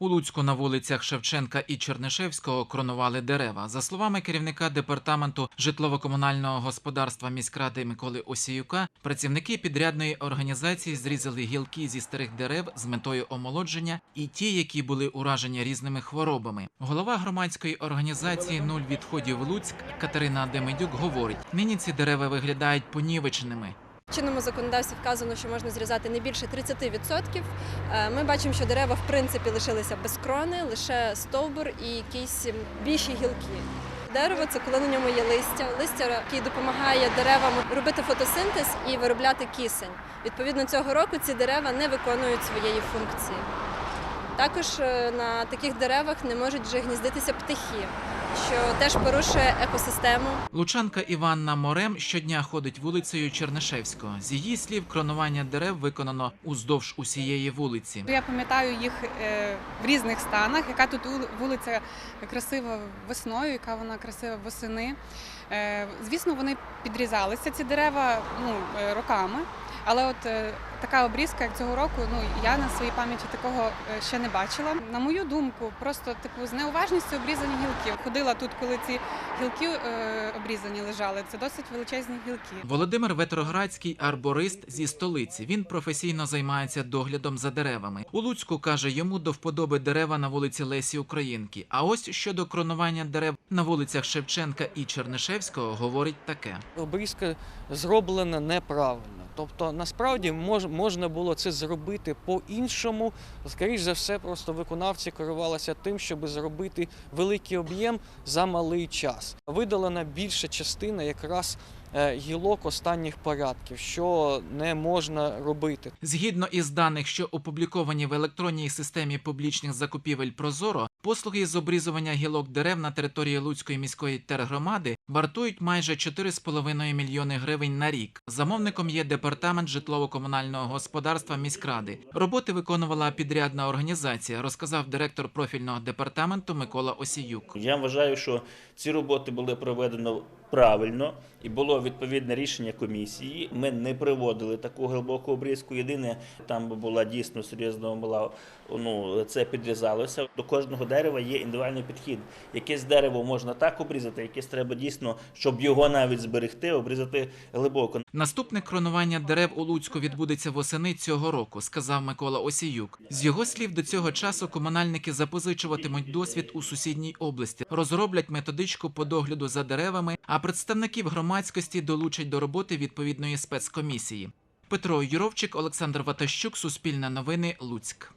У Луцьку на вулицях Шевченка і Чернишевського кронували дерева. За словами керівника департаменту житлово-комунального господарства міськради Миколи Осіюка, працівники підрядної організації зрізали гілки зі старих дерев з метою омолодження і ті, які були уражені різними хворобами. Голова громадської організації Нуль відходів Луцьк Катерина Демидюк говорить: нині ці дерева виглядають понівеченими. В чинному законодавстві вказано, що можна зрізати не більше 30%. Е, Ми бачимо, що дерева в принципі лишилися без крони, лише стовбур і якісь більші гілки. Дерево це коли на ньому є листя. Листя, яке допомагає деревам робити фотосинтез і виробляти кисень. Відповідно, цього року ці дерева не виконують своєї функції. Також е, на таких деревах не можуть вже гніздитися птахи, що теж порушує екосистему. Лучанка Іванна Морем щодня ходить вулицею Чернишевського. З її слів, кронування дерев виконано уздовж усієї вулиці. Я пам'ятаю їх е, в різних станах, яка тут ули- вулиця красива весною, яка вона красива восени. Е, Звісно, вони підрізалися, ці дерева ну, роками. Але от е, така обрізка, як цього року, ну я на своїй пам'яті такого е, ще не бачила. На мою думку, просто типу з неуважністю обрізані гілки. Ходила тут, коли ці гілки е, обрізані лежали. Це досить величезні гілки. Володимир Ветроградський арборист зі столиці. Він професійно займається доглядом за деревами. У Луцьку каже, йому до вподоби дерева на вулиці Лесі Українки. А ось щодо кронування дерев на вулицях Шевченка і Чернишевського говорить таке. обрізка зроблена неправильно. Тобто, насправді мож, можна було це зробити по-іншому. Скоріше за все, просто виконавці керувалися тим, щоб зробити великий об'єм за малий час. Видалена більша частина якраз гілок останніх порядків, що не можна робити. Згідно із даних, що опубліковані в електронній системі публічних закупівель Прозоро, послуги з обрізування гілок дерев на території Луцької міської тергромади вартують майже 4,5 мільйони гривень на рік. Замовником є департамент житлово-комунального господарства міськради. Роботи виконувала підрядна організація, розказав директор профільного департаменту Микола Осіюк. Я вважаю, що ці роботи були проведено правильно і було відповідне рішення комісії. Ми не приводили таку глибоку обрізку. Єдине, там була дійсно серйозно була ну це підрізалося. До кожного дерева є індивідуальний підхід. Якесь дерево можна так обрізати, якесь треба дійсно, щоб його навіть зберегти, обрізати глибоко. Наступне кронування дерев у Луцьку відбудеться восени цього року, сказав Микола Осіюк. З його слів, до цього часу комунальники запозичуватимуть досвід у сусідній області, розроблять методичку по догляду за деревами, а представників громадськості долучать до роботи відповідної спецкомісії. Петро Юровчик, Олександр Ватащук, Суспільне новини, Луцьк.